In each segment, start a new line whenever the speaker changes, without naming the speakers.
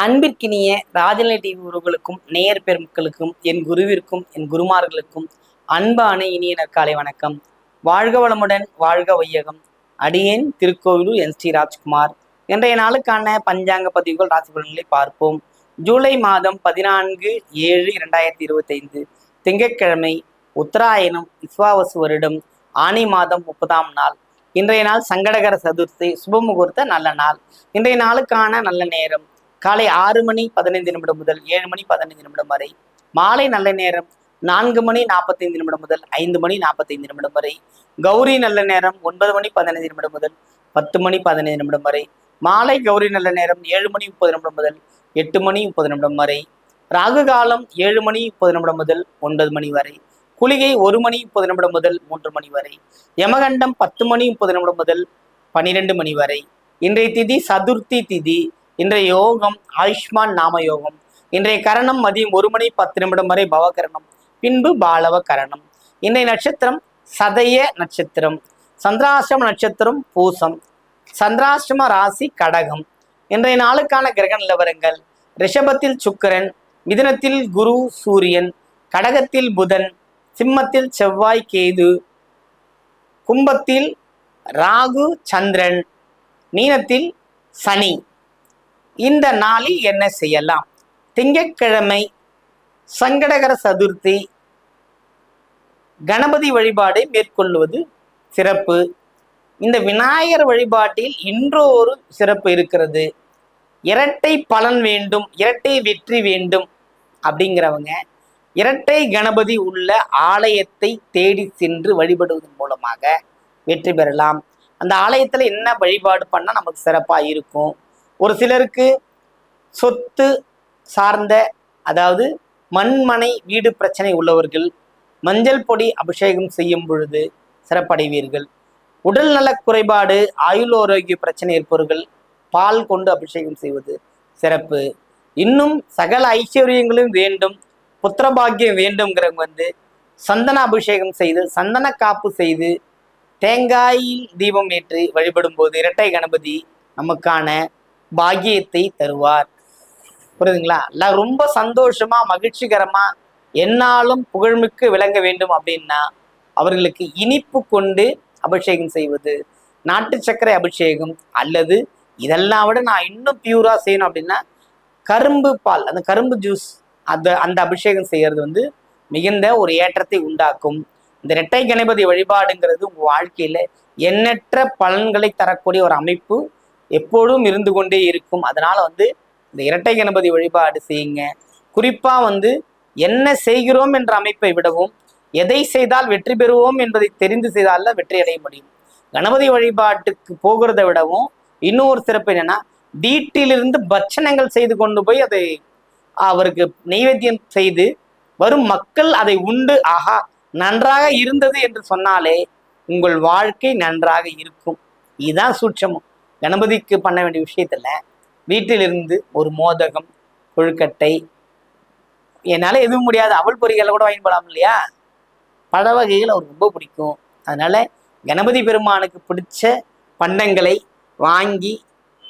அன்பிற்கினிய ராஜநிலை டிவி உறவுகளுக்கும் நேயர் பெருமக்களுக்கும் என் குருவிற்கும் என் குருமார்களுக்கும் அன்பான இனிய நற்காலை வணக்கம். வாழ்க வளமுடன் வாழ்க வையகம். அடியேன் திருக்கோவிலூர் என் ஸ்ரீ ராஜ்குமார். இன்றைய நாளுக்கான பஞ்சாங்க பதிவுகள் ராசி பலன்களை பார்ப்போம். ஜூலை மாதம் பதினான்கு ஏழு இரண்டாயிரத்தி இருபத்தைந்து. திங்கட்கிழமை உத்தராயணம் விஸ்வாவசு வருடம் ஆனி மாதம் முப்பதாம் நாள். இன்றைய நாள் சங்கடகர சதுர்த்தி சுபமுகூர்த்த நல்ல நாள். இன்றைய நாளுக்கான நல்ல நேரம். காலை ஆறு மணி பதினைந்து நிமிடம் முதல் ஏழு மணி பதினைந்து நிமிடம் வரை மாலை நல்ல நேரம் நான்கு மணி நாற்பத்தைந்து நிமிடம் முதல் ஐந்து மணி நாற்பத்தைந்து நிமிடம் வரை கௌரி நல்ல நேரம் ஒன்பது மணி பதினைந்து நிமிடம் முதல் பத்து மணி பதினைந்து நிமிடம் வரை மாலை கௌரி நல்ல நேரம் ஏழு மணி முப்பது நிமிடம் முதல் எட்டு மணி முப்பது நிமிடம் வரை ராகு காலம் ஏழு மணி முப்பது நிமிடம் முதல் ஒன்பது மணி வரை குளிகை ஒரு மணி முப்பது நிமிடம் முதல் மூன்று மணி வரை யமகண்டம் பத்து மணி முப்பது நிமிடம் முதல் பன்னிரெண்டு மணி வரை இன்றைய திதி சதுர்த்தி திதி இன்றைய யோகம் ஆயுஷ்மான் நாம யோகம். இன்றைய கரணம் மதியம் ஒரு மணி பத்து நிமிடம் வரை பவகரணம். பின்பு பாலவ கரணம். இன்றைய நட்சத்திரம் சதய நட்சத்திரம். சந்திராசிரம நட்சத்திரம் பூசம். சந்திராசிரம ராசி கடகம். இன்றைய நாளுக்கான கிரக நிலவரங்கள். ரிஷபத்தில் சுக்கிரன் மிதுனத்தில் குரு சூரியன் கடகத்தில் புதன் சிம்மத்தில் செவ்வாய் கேது கும்பத்தில் ராகு சந்திரன் மீனத்தில் சனி. இந்த நாளில் என்ன செய்யலாம்? திங்கட்கிழமை சங்கடகர சதுர்த்தி கணபதி வழிபாடை மேற்கொள்வது சிறப்பு. இந்த விநாயகர் வழிபாட்டில் இன்றொரு சிறப்பு இருக்கிறது. இரட்டை பலன் வேண்டும் இரட்டை வெற்றி வேண்டும் அப்படிங்கிறவங்க இரட்டை கணபதி உள்ள ஆலயத்தை தேடி சென்று வழிபடுவதன் மூலமாக வெற்றி பெறலாம். அந்த ஆலயத்தில் என்ன வழிபாடு பண்ணால் நமக்கு சிறப்பாக இருக்கும்? ஒரு சிலருக்கு சொத்து சார்ந்த அதாவது மண்மனை வீடு பிரச்சனை உள்ளவர்கள் மஞ்சள் பொடி அபிஷேகம் செய்யும் பொழுது சிறப்படைவீர்கள். உடல் நலக் குறைபாடு ஆயுள் ஆரோக்கிய பிரச்சனை இருப்பவர்கள் பால் கொண்டு அபிஷேகம் செய்வது சிறப்பு. இன்னும் சகல ஐஸ்வர்யங்களும் வேண்டும் புத்திரபாக்கியம் வேண்டும்ங்கிறவங்க வந்து சந்தன அபிஷேகம் செய்து சந்தன காப்பு செய்து தேங்காயில் தீபம் ஏற்றி வழிபடும் போது இரட்டை கணபதி நமக்கான பாக்கியத்தை தருவார். புரியுதுங்களா? எல்லாம் ரொம்ப சந்தோஷமா மகிழ்ச்சிகரமா என்னாலும் புகழ்மிக்கு விளங்க வேண்டும் அப்படின்னா அவர்களுக்கு இனிப்பு கொண்டு அபிஷேகம் செய்வது நாட்டு சர்க்கரை அபிஷேகம் அல்லது இதெல்லாம் விட நான் இன்னும் பியூரா செய்யணும் அப்படின்னா கரும்பு பால் அந்த கரும்பு ஜூஸ் அந்த அந்த அபிஷேகம் செய்யறது வந்து மிகுந்த ஒரு ஏற்றத்தை உண்டாக்கும். இந்த இரட்டை கணபதி வழிபாடுங்கிறது உங்க வாழ்க்கையில எண்ணற்ற பலன்களை தரக்கூடிய ஒரு அமைப்பு எப்பொழுதும் இருந்து கொண்டே இருக்கும். அதனால வந்து இந்த இரட்டை கணபதி வழிபாடு செய்யுங்க. குறிப்பா வந்து என்ன செய்கிறோம் என்ற அமைப்பை விடவும் எதை செய்தால் வெற்றி பெறுவோம் என்பதை தெரிந்து செய்தால வெற்றி அடைய முடியும். கணபதி வழிபாட்டுக்கு போகிறத விடவும் இன்னொரு சிறப்பு என்னன்னா வீட்டிலிருந்து பட்சணங்கள் செய்து கொண்டு போய் அதை அவருக்கு நெய்வேத்தியம் செய்து வரும் மக்கள் அதை உண்டு ஆஹா நன்றாக இருந்தது என்று சொன்னாலே உங்கள் வாழ்க்கை நன்றாக இருக்கும். இதுதான் சூட்சமும். கணபதிக்கு பண்ண வேண்டிய விஷயத்துல வீட்டிலிருந்து ஒரு மோதகம் கொழுக்கட்டை என்னால் எதுவும் முடியாது. அவள் பொறிகளை கூட வாங்கி போடலாம் இல்லையா? பழ வகைகள் அவருக்கு ரொம்ப பிடிக்கும். அதனால கணபதி பெருமானுக்கு பிடிச்ச பண்டங்களை வாங்கி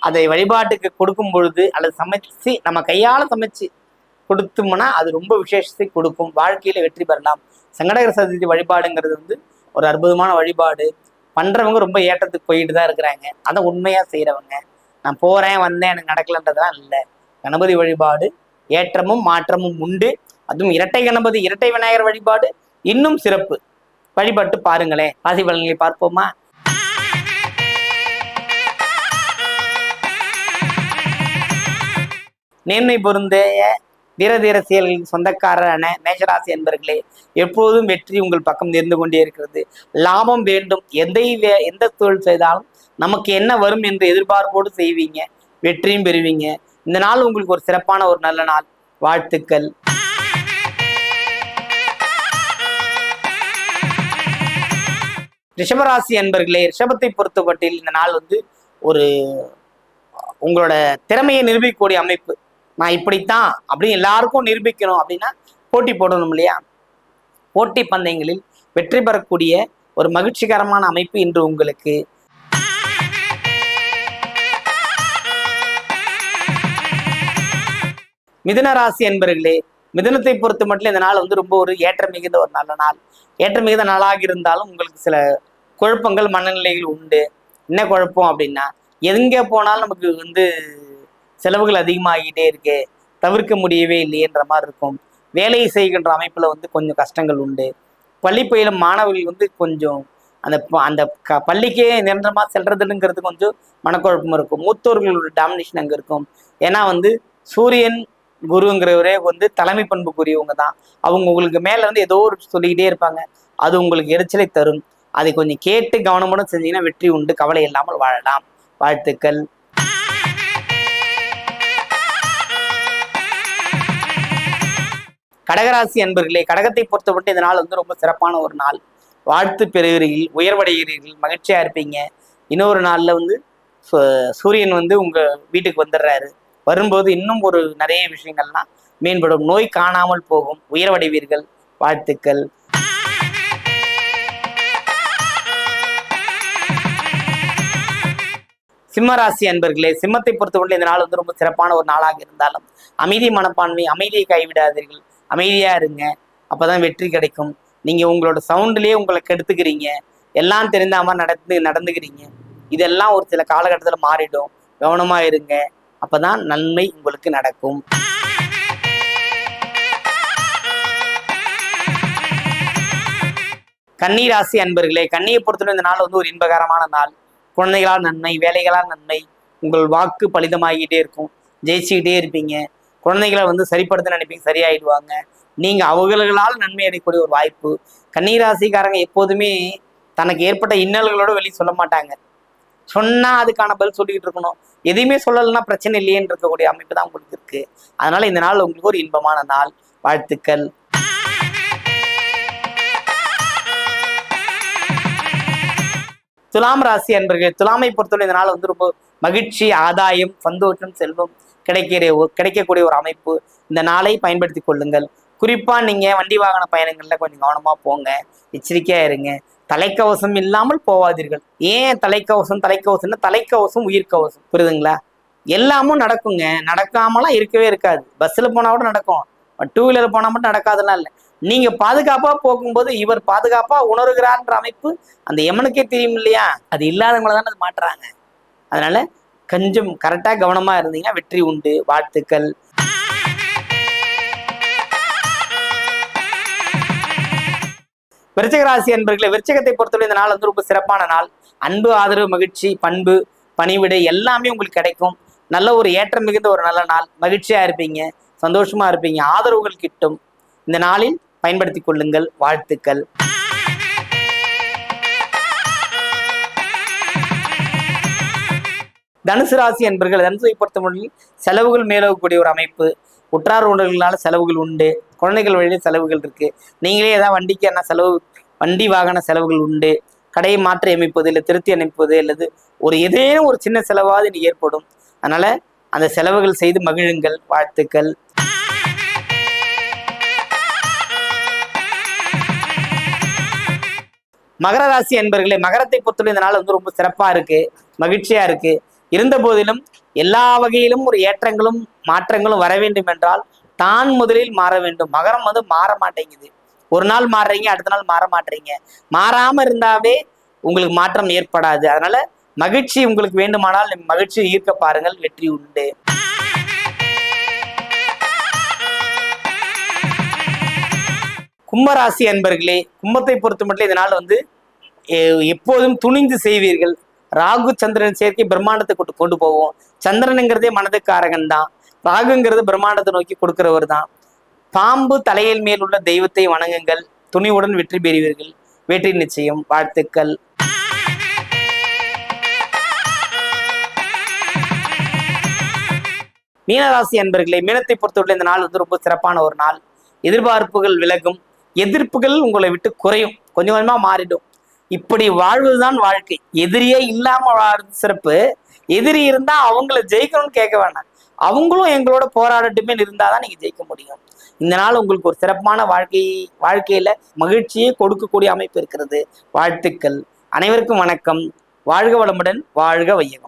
அதை வழிபாட்டுக்கு கொடுக்கும் பொழுது அல்லது சமைச்சு நம்ம கையால் சமைச்சு கொடுத்தோம்னா அது ரொம்ப விசேஷத்தை கொடுக்கும். வாழ்க்கையில் வெற்றி பெறலாம். சங்கடகர சதுர்த்தி வழிபாடுங்கிறது வந்து ஒரு அற்புதமான வழிபாடு. பண்றவங்க ரொம்ப ஏற்றத்துக்கு போயிட்டு தான் இருக்கிறாங்க. அதை உண்மையா செய்யறவங்க நான் போறேன் வந்தேன் எனக்கு நடக்கலன்றதெல்லாம் இல்லை. கணபதி வழிபாடு ஏற்றமும் மாற்றமும் உண்டு. அதுவும் இரட்டை கணபதி இரட்டை விநாயகர் வழிபாடு இன்னும் சிறப்பு. வழிபட்டு பாருங்களேன். ராசி பலன்களை பார்ப்போமா? நேர்மை பொருந்தைய வீர தீர சொந்தக்காரரான மேஷராசி என்பர்களே எப்போதும் வெற்றி உங்கள் பக்கம் நேர்ந்து கொண்டே இருக்கிறது. லாபம் வேண்டும். எந்த வே- எந்த தொழில் செய்தாலும் நமக்கு என்ன வரும் என்று எதிர்பார்ப்போடு செய்வீங்க. வெற்றியும் பெறுவீங்க. இந்த நாள் உங்களுக்கு ஒரு சிறப்பான ஒரு நல்ல நாள். வாழ்த்துக்கள். ரிஷபராசி என்பர்களே ரிஷபத்தை பொறுத்தப்பட்டில் இந்த நாள் வந்து ஒரு உங்களோட திறமையை நிரூபிக்கக்கூடிய அமைப்பு. நான் இப்படித்தான் அப்படின்னு எல்லாருக்கும் நிரூபிக்கணும் அப்படின்னா போட்டி போடணும் இல்லையா? போட்டி பந்தயங்களில் வெற்றி பெறக்கூடிய ஒரு மகிழ்ச்சிகரமான அமைப்பு இன்று உங்களுக்கு. மிதுன ராசி என்பர்களே மிதனத்தை பொறுத்த மட்டும் இந்த நாள் வந்து ரொம்ப ஒரு ஏற்றம் மிகுந்த ஒரு நல்ல நாள். ஏற்றம் மிகுந்த நாளாக இருந்தாலும் உங்களுக்கு சில குழப்பங்கள் மனநிலைகள் உண்டு. என்ன குழப்பம் அப்படின்னா எங்கே போனாலும் நமக்கு வந்து செலவுகள் அதிகமாகிட்டே இருக்கு. தவிர்க்க முடியவே இல்லையேன்ற மாதிரி இருக்கும். வேலையை செய்கின்ற அமைப்பில் வந்து கொஞ்சம் கஷ்டங்கள் உண்டு. பள்ளி பயிலும் மாணவர்கள் வந்து கொஞ்சம் அந்த ப- அந்த க பள்ளிக்கே நிரந்தரமாக செல்றதுங்கிறது கொஞ்சம் மனக்குழப்பம் இருக்கும். மூத்தோர்களோட டாமினேஷன் அங்கே இருக்கும். ஏன்னா வந்து சூரியன் குருங்கிறவரே வந்து தலைமை பண்புக்குரியவங்க தான். அவங்க உங்களுக்கு மேலே வந்து ஏதோ ஒரு சொல்லிக்கிட்டே இருப்பாங்க. அது உங்களுக்கு எரிச்சலை தரும். அதை கொஞ்சம் கேட்டு கவனமுடன் செஞ்சீங்கன்னா வெற்றி உண்டு. கவலை இல்லாமல் வாழலாம். வாழ்த்துக்கள். கடகராசி அன்பர்களே கடகத்தை பொறுத்தப்பட்டு இந்த நாள் வந்து ரொம்ப சிறப்பான ஒரு நாள். வாழ்த்து பெறுகிறீர்கள் உயர்வடைகிறீர்கள் மகிழ்ச்சியா இருப்பீங்க. இன்னொரு நாளில் வந்து சு- சூரியன் வந்து உங்க வீட்டுக்கு வந்துடுறாரு. வரும்போது இன்னும் ஒரு நிறைய விஷயங்கள்லாம் மேம்படும். நோய் காணாமல் போகும். உயர்வடைவீர்கள். வாழ்த்துக்கள். சிம்மராசி அன்பர்களே சிம்மத்தை பொறுத்தவரை இந்த நாள் வந்து ரொம்ப சிறப்பான ஒரு நாளாக இருந்தாலும் அமைதி மனப்பான்மை அமைதியை கைவிடாதீர்கள். அமைதியாக இருங்க. அப்போதான் வெற்றி கிடைக்கும். நீங்கள் உங்களோட சவுண்ட்லேயே உங்களை கெடுத்துக்கிறீங்க. எல்லாம் தெரிந்தாம நடந்து நடந்துக்கிறீங்க. இதெல்லாம் ஒரு சில காலகட்டத்தில் மாறிடும். கவனமாக இருங்க. அப்பதான் நன்மை உங்களுக்கு நடக்கும். கன்னி ராசி அன்பர்களே கன்னியை பொறுத்தவரை இந்த நாள் வந்து ஒரு இன்பகரமான நாள். குழந்தைகளால் நன்மை வேலைகளால் நன்மை உங்கள் வாக்கு பலிதமாகிட்டே இருக்கும். ஜெயிச்சுக்கிட்டே இருப்பீங்க. குழந்தைகளை வந்து சரிப்படுத்த நினைப்பீங்க சரியாயிடுவாங்க. நீங்க அவர்களால் நன்மை அடையக்கூடிய ஒரு வாய்ப்பு. கன்னிராசிக்காரங்க எப்போதுமே தனக்கு ஏற்பட்ட இன்னல்களோட வெளியே சொல்ல மாட்டாங்க. சொன்னா அதுக்கான பதில் சொல்லிக்கிட்டு இருக்கணும். எதையுமே சொல்லலைன்னா பிரச்சனை இல்லையேன்னு இருக்கக்கூடிய அமைப்பு தான் உங்களுக்கு இருக்கு. அதனால இந்த நாள் உங்களுக்கு ஒரு இன்பமான நாள். வாழ்த்துக்கள். துலாம் ராசி அன்பர்கள் துலாமை பொறுத்தவரை இந்த நாள் வந்து ரொம்ப மகிழ்ச்சி ஆதாயம் சந்தோஷம் செல்வம். கிடைக்கிற கிடைக்கக்கூடிய ஒரு அமைப்பு இந்த நாளை பயன்படுத்தி கொள்ளுங்கள். குறிப்பா நீங்க வண்டி வாகன பயணங்கள்ல கொஞ்சம் கவனமா போங்க எச்சரிக்கையா இருங்க. தலைக்கவசம் இல்லாமல் போவாதீர்கள். ஏன் தலைக்கவசம் தலைக்கவசம்னா தலைக்கவசம் உயிர்க்கவசம். புரியுதுங்களா? எல்லாமும் நடக்குங்க. நடக்காமலாம் இருக்கவே இருக்காது. பஸ்ஸில் போனா கூட நடக்கும். டூ வீலர் போனா மட்டும் நடக்காதெல்லாம் இல்லை. நீங்க பாதுகாப்பா போகும்போது இவர் பாதுகாப்பா உணர்கிறார்ன்ற அமைப்பு அந்த எமனுக்கே தெரியும் இல்லையா? அது இல்லாதவங்கள தானே அது மாட்டுறாங்க அதனால கொஞ்சம் கரெக்டாக கவனமாக இருந்தீங்கன்னா வெற்றி உண்டு. வாழ்த்துக்கள். விருச்சகராசி ராசி விருச்சகத்தை பொறுத்தவரை இந்த நாள் வந்து ரொம்ப சிறப்பான நாள். அன்பு ஆதரவு மகிழ்ச்சி பண்பு பணிவிடை எல்லாமே உங்களுக்கு கிடைக்கும். நல்ல ஒரு ஏற்றம் மிகுந்த ஒரு நல்ல நாள். மகிழ்ச்சியாக இருப்பீங்க சந்தோஷமாக இருப்பீங்க ஆதரவுகள் கிட்டும். இந்த நாளில் பயன்படுத்தி கொள்ளுங்கள். வாழ்த்துக்கள். தனுசு ராசி என்பர்கள் தனுசை பொறுத்தமட்டில் செலவுகள் மேலோகக்கூடிய ஒரு அமைப்பு. உற்றார் உணர்வுகளால் செலவுகள் உண்டு. குழந்தைகள் வழியில செலவுகள் இருக்கு. நீங்களே ஏதாவது வண்டிக்கு என்ன செலவு வண்டி வாகன செலவுகள் உண்டு. கடையை மாற்றி அமைப்பது இல்லை திருத்தி அமைப்பது அல்லது ஒரு ஏதேனும் ஒரு சின்ன செலவாவது இனி ஏற்படும். அதனால அந்த செலவுகள் செய்து மகிழுங்கள். வாழ்த்துக்கள். மகர ராசி என்பர்களே மகரத்தை பொறுத்தவரை இந்த நாள் வந்து ரொம்ப சிறப்பா இருக்கு. மகிழ்ச்சியா இருக்கு. இருந்த போதிலும் எல்லா வகையிலும் ஒரு ஏற்றங்களும் மாற்றங்களும் வர வேண்டும் என்றால் தான் முதலில் மாற வேண்டும். மகரம் வந்து மாற மாட்டேங்குது. ஒரு நாள் மாறுறீங்க அடுத்த நாள் மாற மாட்டீங்க மாறாம இருந்தாவே உங்களுக்கு மாற்றம் ஏற்படாது. அதனால மகிழ்ச்சி உங்களுக்கு வேண்டுமானால் மகிழ்ச்சி ஈர்க்க பாருங்கள். வெற்றி உண்டு. கும்பராசி அன்பர்களே கும்பத்தை பொறுத்த மட்டும் இதனால் வந்து எ- எப்போதும் துணிந்து செய்வீர்கள். ராகு சந்திரன் சேர்க்கை பிரம்மாண்டத்தை கொண்டு கொண்டு போவோம். சந்திரனுங்கிறதே மனதுக்காரகன் தான் ராகுங்கிறது பிரம்மாண்டத்தை நோக்கி கொடுக்கிறவர் தான் பாம்பு தலையில் மேல் உள்ள தெய்வத்தை வணங்குங்கள். துணிவுடன் வெற்றி பெறுவீர்கள். வெற்றி நிச்சயம். வாழ்த்துக்கள். மீனராசி அன்பர்களே மீனத்தை பொறுத்தவரை இந்த நாள் வந்து ரொம்ப சிறப்பான ஒரு நாள். எதிர்பார்ப்புகள் விலகும். எதிர்ப்புகள் உங்களை விட்டு குறையும். கொஞ்சம் கொஞ்சமாக மாறிடும். இப்படி வாழ்வதுதான் வாழ்க்கை. எதிரியே இல்லாம வாழ்றது சிறப்பு. எதிரி இருந்தா அவங்கள ஜெயிக்கணும்னு கேட்க வேண்டாம் அவங்களும் எங்களோட போராடட்டுமே இருந்தாதான் நீங்க ஜெயிக்க முடியும். இந்த நாள் உங்களுக்கு ஒரு சிறப்பான வாழ்க்கை வாழ்க்கையில மகிழ்ச்சியை கொடுக்கக்கூடிய அமைப்பு இருக்கிறது. வாழ்த்துக்கள். அனைவருக்கும் வணக்கம். வாழ்க வளமுடன் வாழ்க வையகம்.